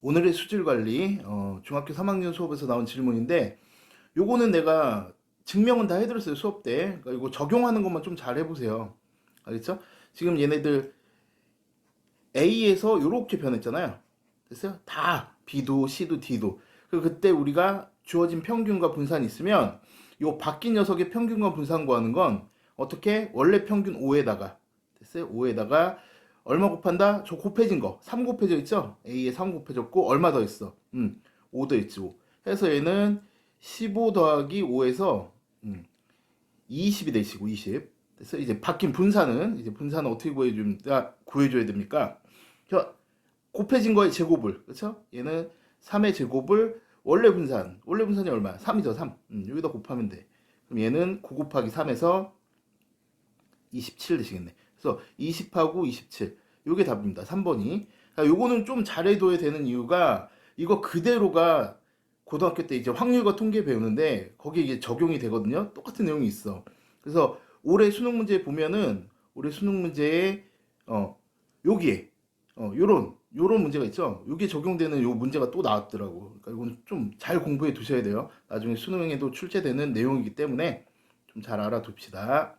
오늘의 수질 관리 어, 중학교 3학년 수업에서 나온 질문인데 요거는 내가 증명은 다 해드렸어요 수업 때 그러니까 이거 적용하는 것만 좀 잘 해보세요 알겠죠? 지금 얘네들 A에서 요렇게 변했잖아요 됐어요? 다 B도 C도 D도 그 그때 우리가 주어진 평균과 분산이 있으면 요 바뀐 녀석의 평균과 분산 구하는 건 어떻게 원래 평균 5에다가 됐어요? 5에다가 얼마 곱한다? 저 곱해진 거. 3 곱해져 있죠? A에 3 곱해졌고, 얼마 더 있어? 음, 5더 있지, 5. 해서 얘는 15 더하기 5에서, 음, 20이 되시고, 20. 그래서 이제 바뀐 분산은, 이제 분산은 어떻게 구해주면, 구해줘야 됩니까? 저, 곱해진 거의 제곱을, 그쵸? 얘는 3의 제곱을, 원래 분산, 원래 분산이 얼마야? 3이죠, 3. 음, 여기다 곱하면 돼. 그럼 얘는 9 곱하기 3에서 27 되시겠네. 그래서 20하고 27. 요게 답입니다. 3번이. 요거는 좀 잘해둬야 되는 이유가 이거 그대로가 고등학교 때 이제 확률과 통계 배우는데 거기에 이게 적용이 되거든요. 똑같은 내용이 있어. 그래서 올해 수능 문제 보면은 올해 수능 문제에 어 여기에 어 요런 요런 문제가 있죠. 요게 적용되는 요 문제가 또 나왔더라고. 그러니까 이건 좀 잘 공부해 두셔야 돼요. 나중에 수능에도 출제되는 내용이기 때문에 좀 잘 알아둡시다.